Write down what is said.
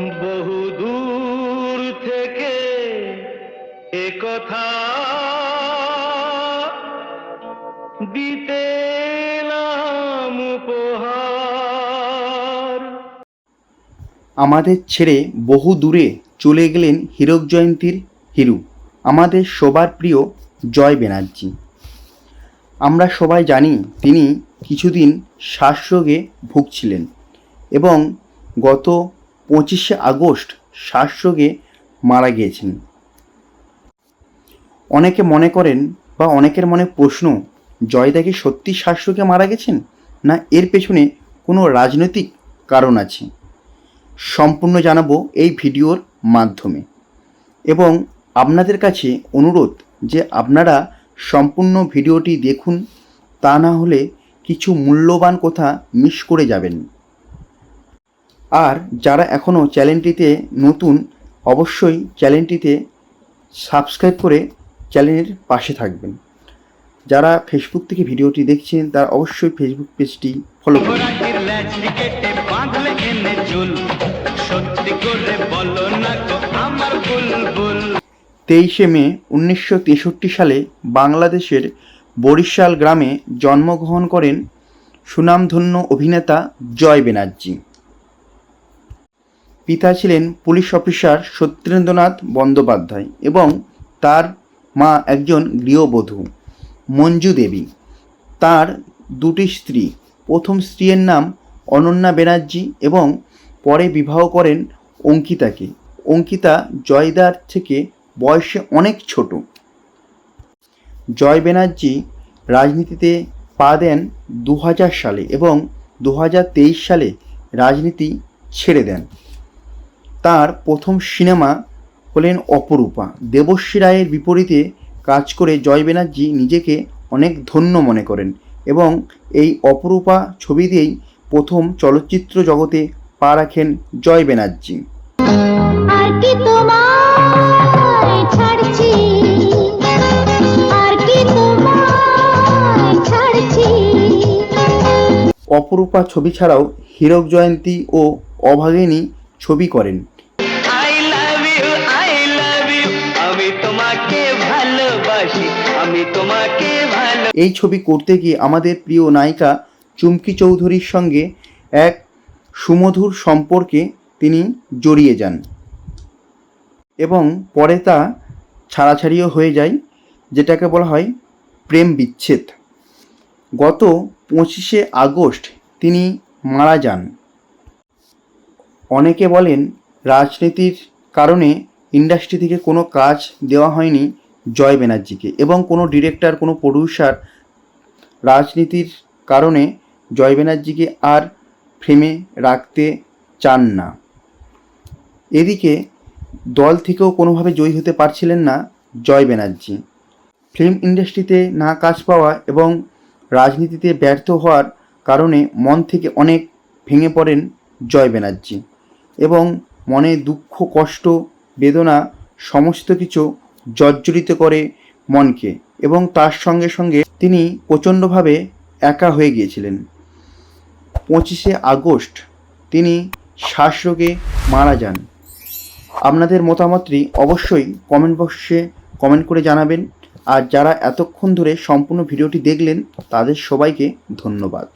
বহু দূর থেকে এ কথা দিতে আমাদের ছেড়ে বহু দূরে চলে গেলেন হীরক জয়ন্তীর হিরু, আমাদের সবার প্রিয় জয় ব্যানার্জি। আমরা সবাই জানি তিনি কিছুদিন শ্বাসরোগে ভুগছিলেন এবং গত পঁচিশে আগস্ট শ্বাসরোগে মারা গিয়েছেন অনেকে মনে করেন বা অনেকের মনে প্রশ্ন, জয়দা কি সত্যি শ্বাসরোগে মারা গেছেন না এর পেছনে কোনো রাজনৈতিক কারণ আছে? সম্পূর্ণ জানাব এই ভিডিওর মাধ্যমে। এবং আপনাদের কাছে অনুরোধ যে আপনারা সম্পূর্ণ ভিডিওটি দেখুন, তা না হলে কিছু মূল্যবান কথা মিস করে যাবেন। আর যারা এখনও চ্যানেলটিতে নতুন অবশ্যই চ্যানেলটিতে সাবস্ক্রাইব করে চ্যানেলের পাশে থাকবেন। যারা ফেসবুক থেকে ভিডিওটি দেখছেন তারা অবশ্যই ফেসবুক পেজটি ফলো তেইশে মে উনিশশো তেষট্টি সালে বাংলাদেশের বরিশাল গ্রামে জন্মগ্রহণ করেন সুনামধন্য অভিনেতা জয় ব্যানার্জি পিতা ছিলেন পুলিশ অফিসার সত্যেন্দ্রনাথ বন্দ্যোপাধ্যায় এবং তার মা একজন গৃহবধূ, মঞ্জু দেবী। তার দুটি স্ত্রী, প্রথম স্ত্রীর নাম অনন্যা ব্যানার্জি এবং পরে বিবাহ করেন অঙ্কিতাকে। অঙ্কিতা জয়দার থেকে বয়সে অনেক ছোট। জয় ব্যানার্জি রাজনীতিতে পা দেন দু হাজার সালে এবং দু হাজার তেইশ সালে রাজনীতি ছেড়ে দেন। তার প্রথম সিনেমা হলেন অপরূপা। দেবশ্রী রায়ের বিপরীতে কাজ করে জয় ব্যানার্জি নিজেকে অনেক ধন্য মনে করেন এবং এই অপরূপা ছবি দিয়েই প্রথম চলচ্চিত্র জগতে পা রাখেন জয় ব্যানার্জি অপরূপা ছবি ছাড়াও হীরক জয়ন্তী ও অভাগিনী ছবি করেন। ভালোবাসি, আমি তোমাকে ভালো এই ছবি করতে গিয়ে আমাদের প্রিয় নায়িকা চুমকি চৌধুরীর সঙ্গে এক সুমধুর সম্পর্কে তিনি জড়িয়ে যান। এবং পরে তা ছাড়াছাড়িও হয়ে যায়, যেটাকে বলা হয় প্রেম বিচ্ছেদ। গত পঁচিশে আগস্ট তিনি মারা যান। অনেকে বলেন, রাজনীতির কারণে ইন্ডাস্ট্রি থেকে কোনো কাজ দেওয়া হয়নি জয় ব্যানার্জিকে এবং কোনো ডিরেক্টর কোনো প্রডিউসার রাজনীতির কারণে জয় ব্যানার্জিকে আর ফ্রেমে রাখতে চান না। এদিকে দল থেকেও কোনোভাবে জয়ী হতে পারছিলেন না জয় ব্যানার্জি। ফিল্ম ইন্ডাস্ট্রিতে না কাজ পাওয়া এবং রাজনীতিতে ব্যর্থ হওয়ার কারণে মন থেকে অনেক ভেঙে পড়েন জয় ব্যানার্জি এবং মনে দুঃখ, কষ্ট, বেদনা সমস্ত কিছু জর্জরিত করে মনকে এবং তার সঙ্গে সঙ্গে তিনি প্রচণ্ডভাবে একা হয়ে গিয়েছিলেন। পঁচিশে আগস্ট তিনি শ্বাসরোগে মারা যান। আপনাদের মতামতটি অবশ্যই কমেন্ট বক্সে কমেন্ট করে জানাবেন। আর যারা এতক্ষণ ধরে সম্পূর্ণ ভিডিওটি দেখলেন, তাদের সবাইকে ধন্যবাদ।